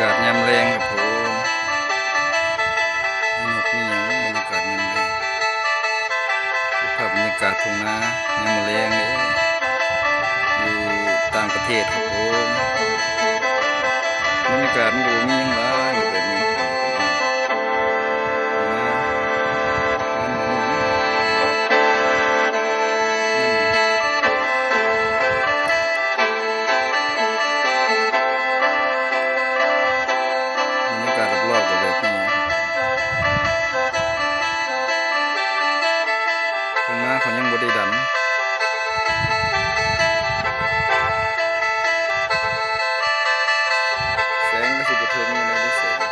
ากาศยามแรงครับผมนกมีหยังบรรยากาศยามแรงภาพบรรยากาศทุ่งนายามแรงเลยอยู่ต่างประเทศครับผม เขายังบ่ได้ดันแสงก็สิบเทิงอยู่ในนี้แสงก็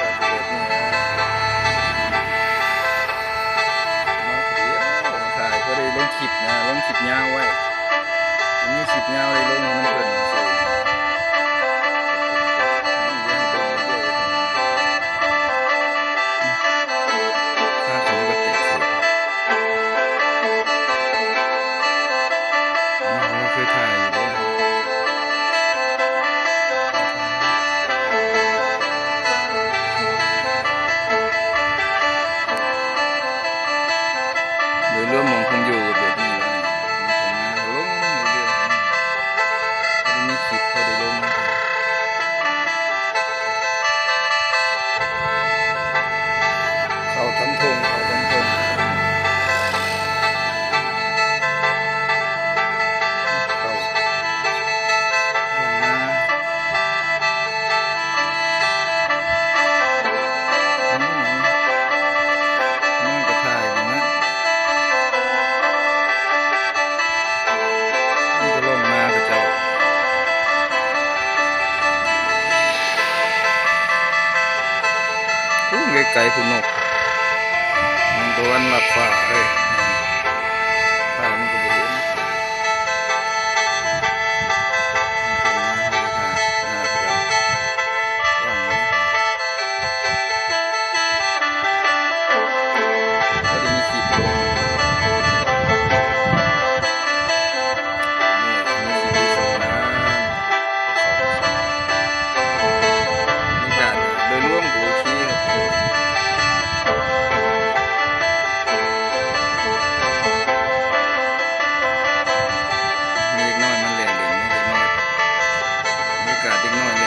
จะแบบนี้นะมาเดียวถ่ายก็ได้ลงคลิปนะลงคลิปยาวไว้อันนี้คลิปยาวเลย ไกลคุณนกมันตะวันหลับฝ่าเลย i Democratic, ¿no? En